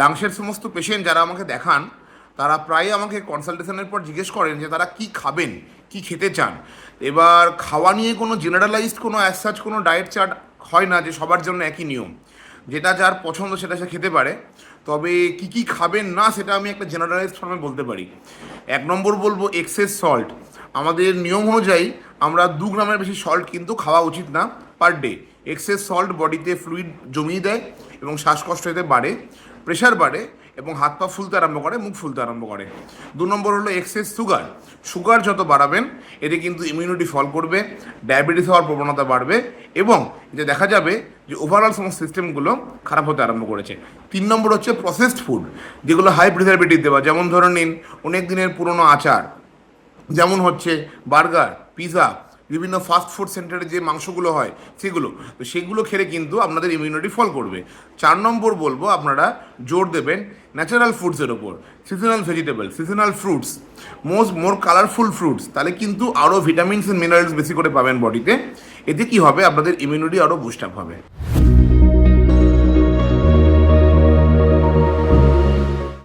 লাংসের সমস্ত পেশেন্ট যারা আমাকে দেখান, তারা প্রায় আমাকে কনসালটেশনের পর জিজ্ঞেস করেন যে তারা কি খাবেন, কি খেতে চান। এবার খাওয়া নিয়ে কোনো জেনারেলাইজড কোনো অ্যাজ সাচ কোনো ডায়েট চার্ট হয় না যে সবার জন্য একই নিয়ম। যেটা যার পছন্দ সেটা সে খেতে পারে। তবে কি কি খাবেন না সেটা আমি একটা জেনারেলাইজড ফর্মে বলতে পারি। এক নম্বর বলব এক্সেস সল্ট আমাদের নিয়ম অনুযায়ী আমরা দু গ্রামের বেশি সল্ট কিন্তু খাওয়া উচিত না পার ডে এক্সেস সল্ট বডিতে ফ্লুইড জমিয়ে দেয় এবং শ্বাসকষ্ট এতে বাড়ে। প্রেশার বাড়ে এবং হাত পা ফুলতে আরম্ভ করে, মুখ ফুলতে আরম্ভ করে। দু নম্বর হলো এক্সেস সুগার সুগার যত বাড়াবেন, এতে কিন্তু ইমিউনিটি ফল করবে ডায়াবেটিস হওয়ার প্রবণতা বাড়বে এবং যে দেখা যাবে যে ওভারঅল সমস্ত সিস্টেমগুলো খারাপ হতে আরম্ভ করেছে। তিন নম্বর হচ্ছে প্রসেসড ফুড যেগুলো হাই প্রিজারভেটিভ দেওয়া। যেমন ধরে নিন, অনেক দিনের পুরনো আচার, যেমন হচ্ছে বার্গার পিৎজা বিভিন্ন ফাস্ট ফুড সেন্টারে যে মাংসগুলো হয়, সেগুলো। তো সেগুলো খেলে কিন্তু আপনাদের ইমিউনিটি ফল করবে। চার নম্বর বলব আপনারা জোর দেবেন ন্যাচারাল ফুডসের ওপর। Seasonal vegetable seasonal fruits most more colourful fruits তাহলে কিন্তু আরও ভিটামিনস অ্যান্ড মিনারেলস বেশি করে পাবেন বডিতে এতে কি হবে? আপনাদের ইমিউনিটি আরও বুস্ট আপ হবে।